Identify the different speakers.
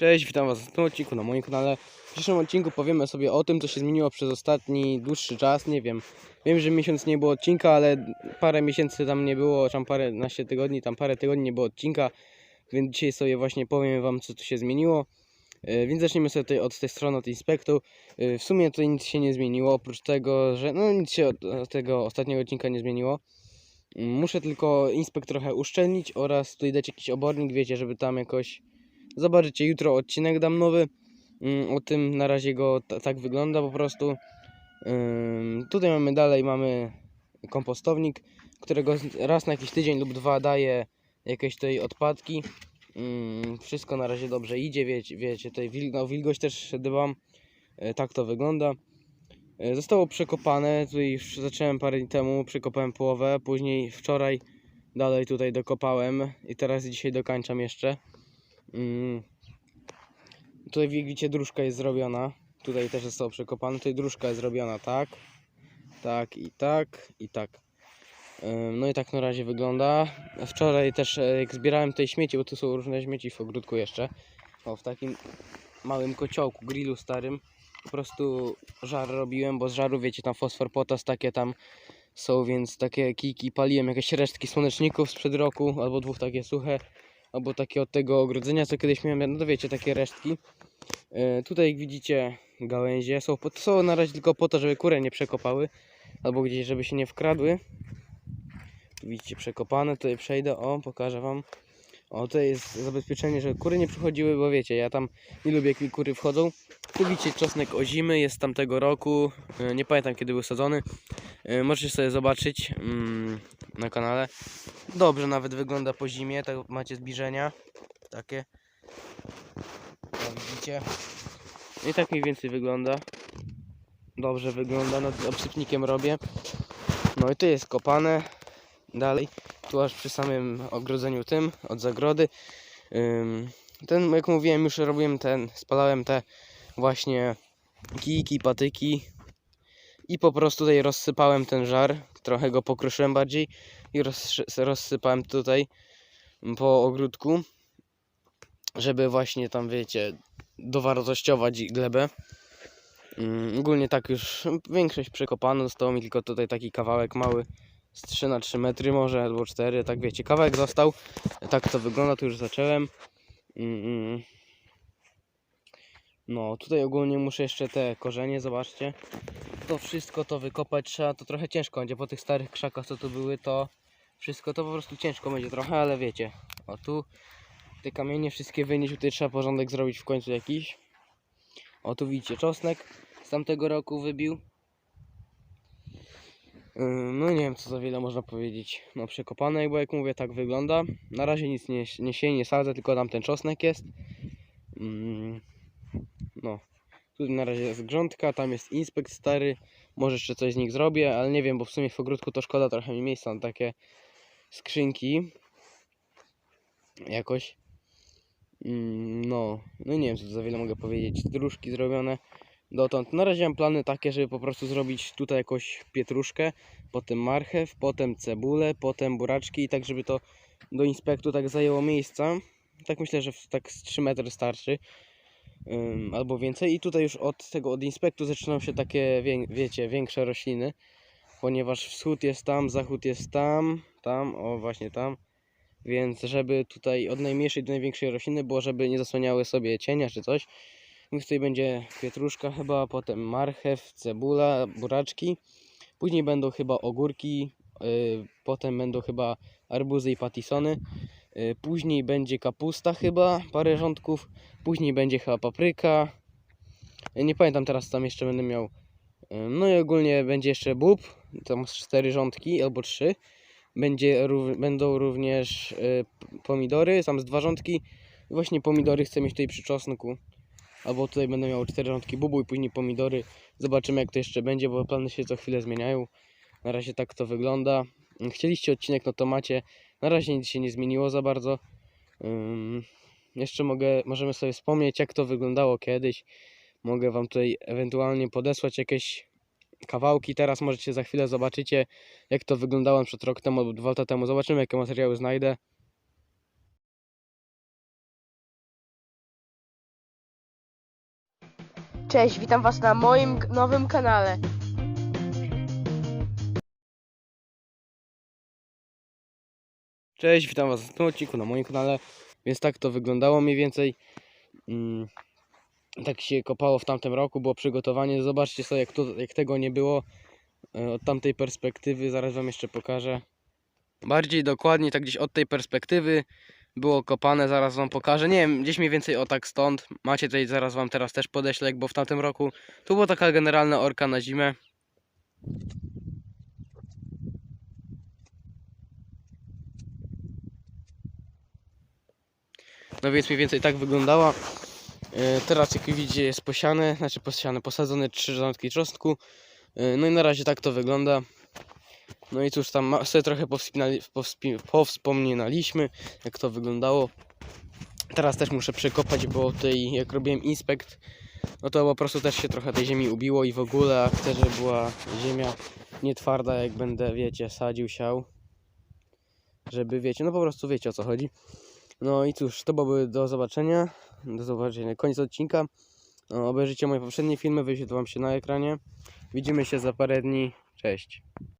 Speaker 1: Cześć, witam Was w tym odcinku na moim kanale. W dzisiejszym odcinku powiemy sobie o tym, co się zmieniło przez ostatni dłuższy czas. Nie wiem, wiem, że miesiąc nie było odcinka, ale parę miesięcy tam nie było, tam parę naście tygodni, tam parę tygodni nie było odcinka, więc dzisiaj sobie właśnie powiem Wam, co tu się zmieniło. E, Więc zaczniemy sobie tutaj od tej strony, od inspektu. E, W sumie tutaj nic się nie zmieniło, oprócz tego, że no nic się od od tego ostatniego odcinka nie zmieniło. Mm, Muszę tylko inspekt trochę uszczelnić oraz tutaj dać jakiś obornik, wiecie, żeby tam jakoś Zobaczycie, jutro odcinek dam nowy. mm, O tym na razie go ta- tak wygląda po prostu. Tutaj mamy dalej mamy kompostownik, którego raz na jakiś tydzień lub dwa daje jakieś tutaj odpadki. Wszystko na razie dobrze idzie, wiecie, wiecie tutaj wil, no, wilgoć też dbam. E, Tak to wygląda. E, Zostało przekopane, tutaj już zacząłem parę dni temu, przekopałem połowę, później wczoraj dalej tutaj dokopałem i teraz dzisiaj dokańczam jeszcze. Mm. Tutaj widzicie dróżka jest zrobiona. Tutaj też zostało przekopane. Tutaj dróżka jest zrobiona tak. Tak i tak i tak. No i tak na razie wygląda. Wczoraj też e, jak zbierałem te śmieci, bo tu są różne śmieci w ogródku jeszcze. O, w takim małym kociołku, grillu starym. Po prostu żar robiłem, bo z żaru wiecie tam fosfor, potas takie tam są, więc takie kijki paliłem, jakieś resztki słoneczników sprzed roku, albo dwóch takie suche albo takie od tego ogrodzenia, co kiedyś miałem, no to wiecie, takie resztki. E, tutaj jak widzicie gałęzie są, po- są na razie tylko po to, żeby kury nie przekopały, albo gdzieś, żeby się nie wkradły. Tu widzicie przekopane, tutaj przejdę, o, pokażę wam. O, to jest zabezpieczenie, żeby kury nie przychodziły, bo wiecie, ja tam nie lubię, jak mi kury wchodzą. Tu widzicie czosnek ozimy, jest z tamtego roku, e, nie pamiętam kiedy był sadzony. E, Możecie sobie zobaczyć mm, na kanale. Dobrze nawet wygląda po zimie, tak macie zbliżenia takie. Jak widzicie. I tak mniej więcej wygląda. Dobrze wygląda, nad obsypnikiem robię. No i to jest kopane. Dalej, tu aż przy samym ogrodzeniu tym, od zagrody. Ten, jak mówiłem, już robiłem ten, spalałem te właśnie kijki, patyki. I po prostu tutaj rozsypałem ten żar, trochę go pokruszyłem bardziej i rozsypałem tutaj po ogródku, żeby właśnie tam, wiecie, dowartościować glebę. Ogólnie tak już większość przekopano, zostało mi tylko tutaj taki kawałek mały z 3 na 3 metry może, albo 4, tak wiecie, kawałek został. Tak to wygląda, tu już zacząłem. No, tutaj ogólnie muszę jeszcze te korzenie, zobaczcie. To wszystko to wykopać trzeba, to trochę ciężko będzie po tych starych krzakach co tu były, to wszystko to po prostu ciężko będzie trochę, ale wiecie. O tu te kamienie wszystkie wynieść, tutaj trzeba porządek zrobić w końcu jakiś. O tu widzicie czosnek z tamtego roku wybił. Yy, No nie wiem co za wiele można powiedzieć. No przekopane, bo jak mówię tak wygląda. Na razie nic nie, nie się nie sadzę, tylko tam ten czosnek jest. Mm, No. Tu na razie jest grządka, tam jest inspekt stary. Może jeszcze coś z nich zrobię, ale nie wiem, bo w sumie w ogródku to szkoda trochę mi miejsca na takie skrzynki. Jakoś. Mm, No, no nie wiem, co za wiele mogę powiedzieć. Dróżki zrobione dotąd. Na razie mam plany takie, żeby po prostu zrobić tutaj jakąś pietruszkę, potem marchew, potem cebulę, potem buraczki i tak, żeby to do inspektu tak zajęło miejsca. Tak myślę, że tak z 3 metry starczy. Ym, albo więcej. I tutaj już od tego, od inspektu zaczynają się takie, wię, wiecie, większe rośliny, ponieważ wschód jest tam, zachód jest tam, tam, o właśnie tam. Więc żeby tutaj od najmniejszej do największej rośliny było, żeby nie zasłaniały sobie cienia czy coś. Więc tutaj będzie pietruszka chyba, potem marchew, cebula, buraczki. Później będą chyba ogórki, yy, potem będą chyba arbuzy i patisony. Yy, później będzie kapusta chyba, parę rządków. Później będzie chyba papryka. Ja Nie pamiętam teraz co tam jeszcze będę miał. Ym, No i ogólnie będzie jeszcze bób. Tam cztery rządki albo trzy. Będzie, rów- będą również y, pomidory, tam z dwa rządki. Właśnie pomidory chcę mieć tutaj przy czosnku. Albo tutaj będę miał cztery rządki bubu i później pomidory. Zobaczymy jak to jeszcze będzie, bo plany się co chwilę zmieniają. Na razie tak to wygląda. Chcieliście odcinek, no to macie. Na razie nic się nie zmieniło za bardzo. Ym, jeszcze mogę, możemy sobie wspomnieć, jak to wyglądało kiedyś. Mogę Wam tutaj ewentualnie podesłać jakieś kawałki. Teraz możecie za chwilę zobaczycie, jak to wyglądało przed rok temu albo dwa lata temu. Zobaczymy, jakie materiały znajdę.
Speaker 2: Cześć, witam Was na moim nowym kanale.
Speaker 1: Cześć, witam Was w tym odcinku na moim kanale. Więc tak to wyglądało mniej więcej. Mm, tak się kopało w tamtym roku, było przygotowanie. Zobaczcie sobie, jak, to, jak tego nie było e, od tamtej perspektywy. Zaraz Wam jeszcze pokażę. Bardziej dokładnie, tak gdzieś od tej perspektywy było kopane. Zaraz Wam pokażę. Nie wiem, gdzieś mniej więcej o tak stąd. Macie tutaj, zaraz Wam teraz też podeślę, było w tamtym roku. Tu była taka generalna orka na zimę. No więc mniej więcej tak wyglądała. E, Teraz jak widzicie jest posiane, znaczy posiane, posadzone trzy rządki czosnku. E, No i na razie tak to wygląda. No i cóż tam sobie trochę powspominaliśmy jak to wyglądało. Teraz też muszę przekopać, bo tutaj jak robiłem inspekt, no to po prostu też się trochę tej ziemi ubiło i w ogóle, chcę, żeby była ziemia nie twarda, jak będę, wiecie, sadził, siał. Żeby, wiecie, no po prostu wiecie o co chodzi. No i cóż, to byłoby do zobaczenia. Do zobaczenia. Koniec odcinka. No, obejrzyjcie moje poprzednie filmy, wyświetlą wam się na ekranie. Widzimy się za parę dni. Cześć.